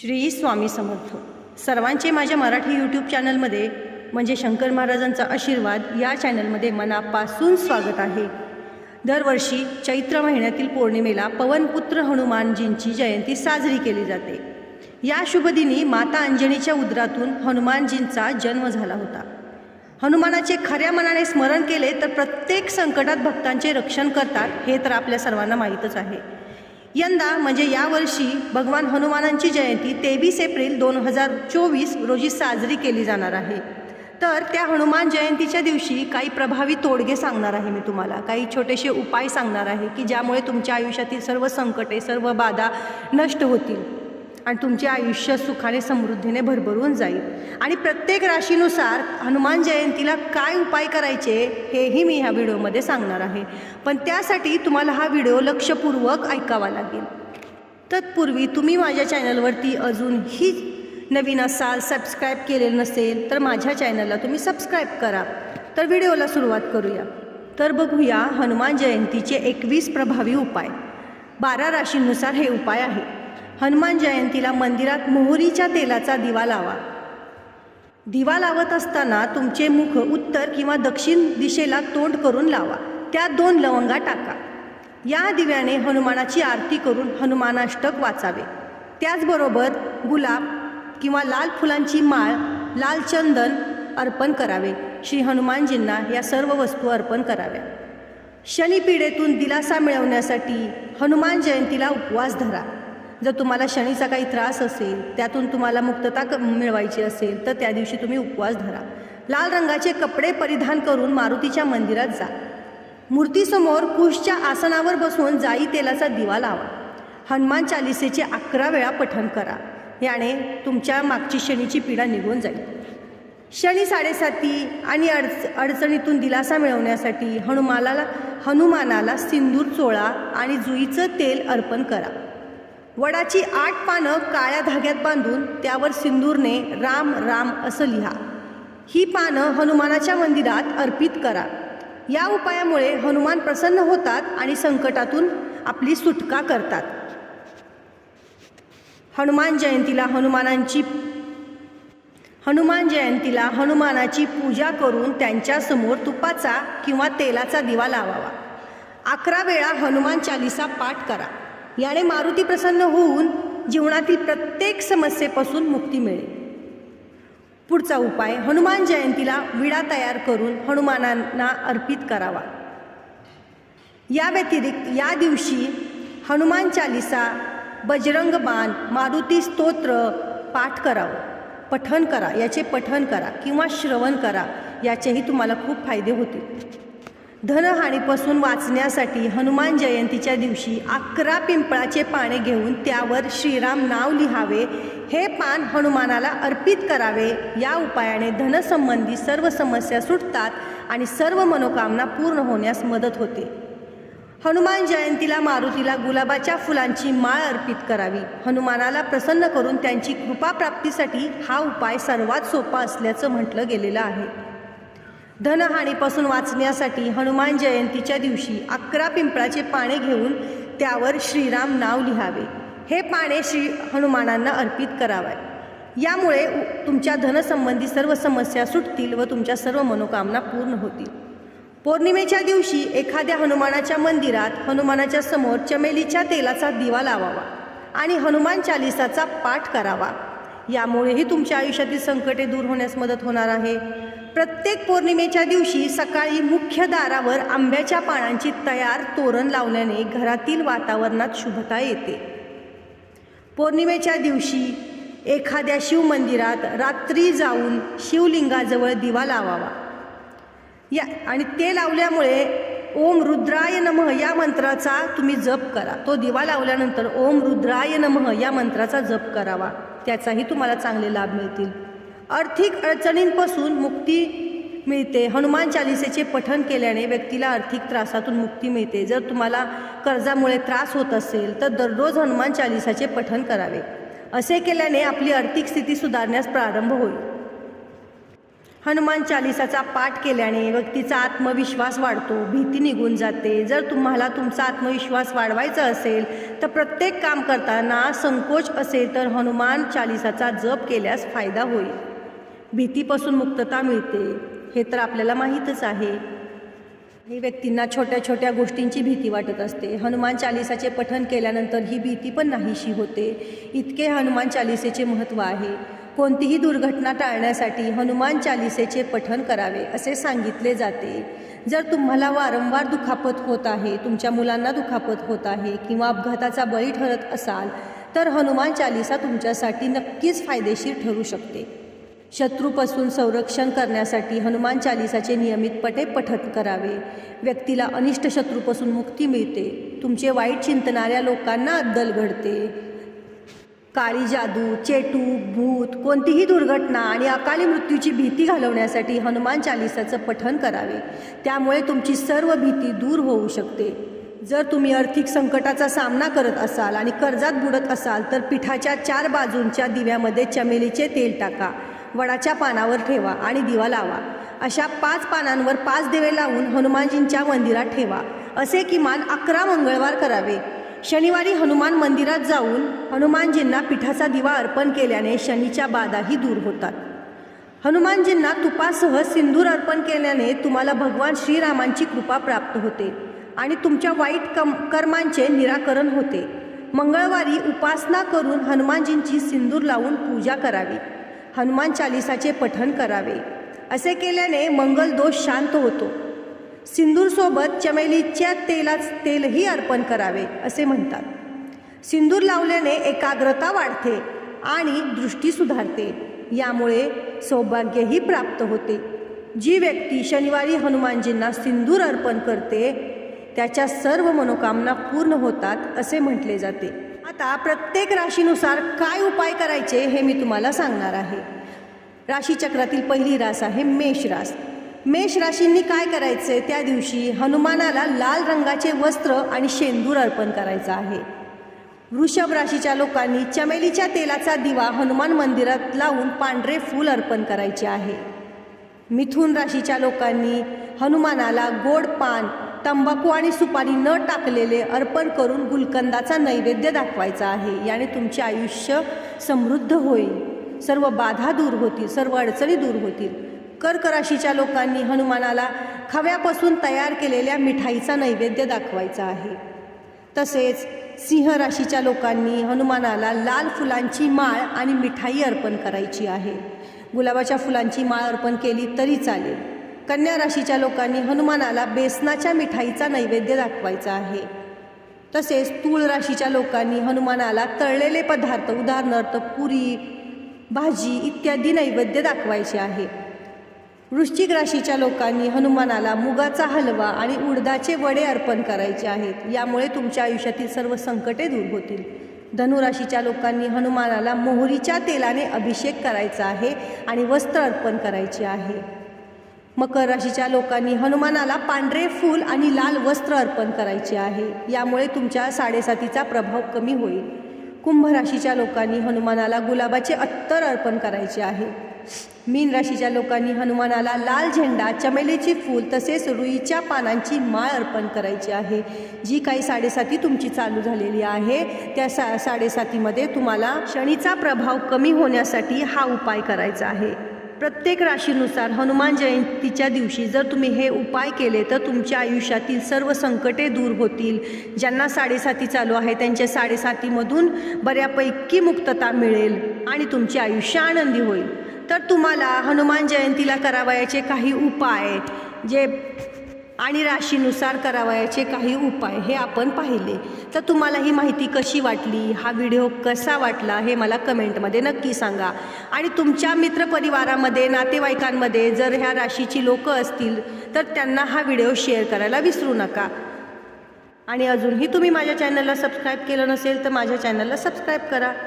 श्री स्वामी समर्थ. सर्वांचे माझ्या मराठी यूट्यूब चॅनलमध्ये म्हणजे शंकर महाराजांचा आशीर्वाद या चॅनलमध्ये मनापासून स्वागत आहे. दरवर्षी चैत्र महिन्यातील पौर्णिमेला पवनपुत्र हनुमानजींची जयंती साजरी केली जाते. या शुभदिनी माता अंजनीच्या उदरातून हनुमानजींचा जन्म झाला होता. हनुमानाचे खऱ्या मनाने स्मरण केले तर प्रत्येक संकटात भक्तांचे रक्षण करतात हे तर आपल्या सर्वांना माहीतच आहे. यंदा म्हणजे यावर्षी भगवान हनुमानांची जयंती तेवीस एप्रिल दोन हजार चोवीस रोजी साजरी केली जाणार आहे. तर त्या हनुमान जयंतीच्या दिवशी काही प्रभावी तोडगे सांगणार आहे मी तुम्हाला. काही छोटेसे उपाय सांगणार आहे की ज्यामुळे तुमच्या आयुष्यातील सर्व संकटे सर्व बाधा नष्ट होतील. आणि तुमचे आयुष्य सुखाने समृद्धीने भरभरून जाईल. आणि प्रत्येक राशीनुसार हनुमान जयंतीला काय उपाय करायचे हेही मी ह्या व्हिडिओमध्ये सांगणार आहे. पण त्यासाठी तुम्हाला हा व्हिडिओ लक्षपूर्वक ऐकावा लागेल. तत्पूर्वी तुम्ही माझ्या चॅनलवरती अजूनही नवीन असाल सबस्क्राईब केलेलं नसेल तर माझ्या चॅनलला तुम्ही सबस्क्राईब करा. तर व्हिडिओला सुरुवात करूया. तर बघूया हनुमान जयंतीचे एकवीस प्रभावी उपाय. बारा राशींनुसार हे उपाय आहे. हनुमान जयंतीला मंदिरात मोहरीच्या तेलाचा दिवा लावा. दिवा लावत असताना तुमचे मुख उत्तर किंवा दक्षिण दिशेला तोंड करून लावा. त्यात दोन लवंगा टाका. या दिव्याने हनुमानाची आरती करून हनुमानाष्टक वाचावे. त्याचबरोबर गुलाब किंवा लाल फुलांची माळ लाल चंदन अर्पण करावे. श्री हनुमानजींना या सर्व वस्तू अर्पण कराव्या. शनिपीडेतून दिलासा मिळवण्यासाठी हनुमान जयंतीला उपवास धरा. जर तुम्हाला शनीचा काही त्रास असेल त्यातून तुम्हाला मुक्तता क मिळवायची असेल तर त्या दिवशी तुम्ही उपवास धरा. लाल रंगाचे कपडे परिधान करून मारुतीच्या मंदिरात जा. मूर्तीसमोर कुशच्या आसनावर बसून जाई तेलाचा दिवा लावा. हनुमान चालिसेचे अकरा वेळा पठण करा. याने तुमच्या मागची शनीची पीडा निघून जाईल. शनी साडेसाती आणि अडच अडचणीतून दिलासा मिळवण्यासाठी हनुमाला हनुमानाला सिंदूर चोळा आणि जुईचं तेल अर्पण करा. वडाची आठ पानं काळ्या धाग्यात बांधून त्यावर सिंदूरने राम राम असं लिहा. ही पानं हनुमानाच्या मंदिरात अर्पित करा. या उपायामुळे हनुमान प्रसन्न होतात आणि संकटातून आपली सुटका करतात. हनुमान जयंतीला हनुमानांची हनुमान जयंतीला हनुमानाची पूजा करून त्यांच्यासमोर तुपाचा किंवा तेलाचा दिवा लावावा. अकरा वेळा हनुमान चालिसा पाठ करा. याने मारुती प्रसन्न होऊन जीवनातील प्रत्येक समस्येपासून मुक्ती मिळेल. पुढचा उपाय हनुमान जयंतीला विडा तयार करून हनुमानांना अर्पित करावा. या व्यतिरिक्त या दिवशी हनुमान चालिसा बजरंग बाण मारुती स्तोत्र पाठ करावं. पठन करा याचे पठन करा किंवा श्रवण करा याचेही तुम्हाला खूप फायदे होतील. धनहानीपासून वाचण्यासाठी हनुमान जयंतीच्या दिवशी अकरा पिंपळाचे पाने घेऊन त्यावर श्रीराम नाव लिहावे हे पान हनुमानाला अर्पित करावे. या उपायाने धनसंबंधी सर्व समस्या सुटतात आणि सर्व मनोकामना पूर्ण होण्यास मदत होते. हनुमान जयंतीला मारुतीला गुलाबाच्या फुलांची माळ अर्पित करावी. हनुमानाला प्रसन्न करून त्यांची कृपा प्राप्तीसाठी हा उपाय सर्वात सोपा असल्याचं म्हटलं गेलेलं आहे. धनहानीपासून वाचण्यासाठी हनुमान जयंतीच्या दिवशी अकरा पिंपळाचे पाने घेऊन त्यावर श्रीराम नाव लिहावे. हे पाने श्री हनुमानांना अर्पित करावे. यामुळे तुमच्या धनसंबंधी सर्व समस्या सुटतील व तुमच्या सर्व मनोकामना पूर्ण होतील. पौर्णिमेच्या दिवशी एखाद्या हनुमानाच्या मंदिरात हनुमानाच्या समोर चमेलीच्या तेलाचा दिवा लावावा आणि हनुमान चालिसाचा पाठ करावा. यामुळेही तुमच्या आयुष्यातील संकटे दूर होण्यास मदत होणार आहे. प्रत्येक पौर्णिमेच्या दिवशी सकाळी मुख्य दारावर आंब्याच्या पानांची तयार तोरण लावल्याने घरातील वातावरणात शुभता येते. पौर्णिमेच्या दिवशी एखाद्या शिवमंदिरात रात्री जाऊन शिवलिंगाजवळ दिवा लावावा. या आणि ते लावल्यामुळे ओम रुद्राय नमः या मंत्राचा तुम्ही जप करा. तो दिवा लावल्यानंतर ओम रुद्राय नमः या मंत्राचा जप करावा. त्याचाही तुम्हाला चांगले लाभ मिळतील. आर्थिक अडचणींपासून मुक्ती मिळते. हनुमान चालिसेचे पठण केल्याने व्यक्तीला आर्थिक त्रासातून मुक्ती मिळते. जर तुम्हाला कर्जामुळे त्रास होत असेल तर दररोज हनुमान चालिसाचे पठण करावे. असे केल्याने आपली आर्थिक स्थिती सुधारण्यास प्रारंभ होईल. हनुमान चालिसाचा पाठ केल्याने व्यक्तीचा आत्मविश्वास वाढतो भीती निघून जाते. जर तुम्हाला तुमचा आत्मविश्वास वाढवायचा असेल तर प्रत्येक काम करताना संकोच असेल तर हनुमान चालिसाचा जप केल्यास फायदा होईल. भीतीपासून मुक्तता मिळते हे तर आपल्याला माहीतच आहे. काही व्यक्तींना छोट्या छोट्या गोष्टींची भीती वाटत असते. हनुमान चालिसाचे पठन केल्यानंतर ही भीती पण नाहीशी होते. इतके हनुमान चालिसेचे महत्त्व आहे. कोणतीही दुर्घटना टाळण्यासाठी हनुमान चालिसेचे पठन करावे असे सांगितले जाते. जर तुम्हाला वारंवार दुखापत होत आहे तुमच्या मुलांना दुखापत होत आहे किंवा अपघाताचा बळी ठरत असाल तर हनुमान चालिसा तुमच्यासाठी नक्कीच फायदेशीर ठरू शकते. शत्रूपासून संरक्षण करण्यासाठी हनुमान चालिसाचे नियमितपणे पठत करावे. व्यक्तीला अनिष्ट शत्रूपासून मुक्ती मिळते. तुमचे वाईट चिंतणाऱ्या लोकांना अद्दल घडते. काळी जादू चेटू भूत कोणतीही दुर्घटना आणि अकाली मृत्यूची भीती घालवण्यासाठी हनुमान चालिसाचं पठन करावे. त्यामुळे तुमची सर्व भीती दूर होऊ शकते. जर तुम्ही आर्थिक संकटाचा सामना करत असाल आणि कर्जात बुडत असाल तर पिठाच्या चार बाजूंच्या दिव्यामध्ये चमेलीचे तेल टाका. वडाच्या पानावर ठेवा आणि दिवा लावा. अशा पाच पानांवर पाच दिवे लावून हनुमानजींच्या मंदिरात ठेवा. असे किमान अकरा मंगळवार करावे. शनिवारी हनुमान मंदिरात जाऊन हनुमानजींना पिठाचा दिवा अर्पण केल्याने शनीच्या बाधाही दूर होतात. हनुमानजींना तुपासह सिंदूर अर्पण केल्याने तुम्हाला भगवान श्रीरामांची कृपा प्राप्त होते आणि तुमच्या वाईट कम कर्मांचे निराकरण होते. मंगळवारी उपासना करून हनुमानजींची सिंदूर लावून पूजा करावी. हनुमान चालिसाचे पठण करावे. असे केल्याने मंगल दोष शांत होतो. सिंदूरसोबत चमेलीच्या तेलाच तेलही अर्पण करावे असे म्हणतात. सिंदूर लावल्याने एकाग्रता वाढते आणि दृष्टी सुधारते. यामुळे सौभाग्यही प्राप्त होते. जी व्यक्ती शनिवारी हनुमानजींना सिंदूर अर्पण करते त्याच्या सर्व मनोकामना पूर्ण होतात असे म्हटले जाते. आता प्रत्येक राशीनुसार काय उपाय करायचे हे मी तुम्हाला सांगणार आहे. राशीचक्रातील पहिली रास आहे मेष रास. मेष राशींनी काय करायचे? त्या दिवशी हनुमानाला लाल रंगाचे वस्त्र आणि शेंदूर अर्पण करायचं आहे. वृषभ राशीच्या लोकांनी चमेलीच्या तेलाचा दिवा हनुमान मंदिरात लावून पांढरे फूल अर्पण करायचे आहे. मिथुन राशीच्या लोकांनी हनुमानाला गोड पान तंबाखू आणि सुपारी न टाकलेले अर्पण करून गुलकंदाचा नैवेद्य दाखवायचा आहे. याने तुमचे आयुष्य समृद्ध होईल. सर्व बाधा दूर होतील सर्व अडचणी दूर होतील. कर्क राशीच्या लोकांनी हनुमानाला खव्यापासून तयार केलेल्या मिठाईचा नैवेद्य दाखवायचा आहे. तसेच सिंह राशीच्या लोकांनी हनुमानाला लाल फुलांची माळ आणि मिठाई अर्पण करायची आहे. गुलाबाच्या फुलांची माळ अर्पण केली तरी चालेल. कन्या राशीच्या लोकांनी हनुमानाला बेसनाच्या मिठाईचा नैवेद्य दाखवायचा आहे. तसेच तूळ राशीच्या लोकांनी हनुमानाला तळलेले पदार्थ उदाहरणार्थ पुरी भाजी इत्यादी नैवेद्य दाखवायचे आहे. वृश्चिक राशीच्या लोकांनी हनुमानाला मुगाचा हलवा आणि उडदाचे वडे अर्पण करायचे आहेत. यामुळे तुमच्या आयुष्यातील सर्व संकटे दूर होतील. धनुराशीच्या लोकांनी हनुमानाला मोहरीच्या तेलाने अभिषेक करायचा आहे आणि वस्त्र अर्पण करायचे आहे. मकर राशीच्या लोकांनी हनुमानाला पांढरे फूल आणि लाल वस्त्र अर्पण करायचे आहे. यामुळे तुमच्या साडेसातीचा प्रभाव कमी होईल. कुंभ राशीच्या लोकांनी हनुमानाला गुलाबाचे अत्तर अर्पण करायचे आहे. मीन राशीच्या लोकांनी हनुमानाला लाल झेंडा चमेलीची फूल तसेच रुईच्या पानांची माळ अर्पण करायची आहे. जी काही साडेसाती तुमची चालू झालेली आहे त्या सा साडेसातीमध्ये तुम्हाला शनीचा प्रभाव कमी होण्यासाठी हा उपाय करायचा आहे. प्रत्येक राशीनुसार हनुमान जयंतीच्या दिवशी जर तुम्ही हे उपाय केले तर तुमच्या आयुष्यातील सर्व संकटे दूर होतील. ज्यांना साडेसाती चालू आहे त्यांच्या साडेसातीमधून बऱ्यापैकी मुक्तता मिळेल आणि तुमचे आयुष्य आनंदी होईल. तर तुम्हाला हनुमान जयंतीला करावयाचे काही उपाय जे आणि राशीनुसार करावयाचे काही उपाय हे आपण पाहिले. तर तुम्हाला ही माहिती कशी वाटली? हा व्हिडिओ कसा वाटला हे मला कमेंटमध्ये नक्की सांगा. आणि तुमच्या मित्रपरिवारामध्ये नातेवाईकांमध्ये जर ह्या राशीची लोकं असतील तर त्यांना हा व्हिडिओ शेअर करायला विसरू नका. आणि अजूनही तुम्ही माझ्या चॅनलला सबस्क्राईब केलं नसेल तर माझ्या चॅनलला सबस्क्राईब करा.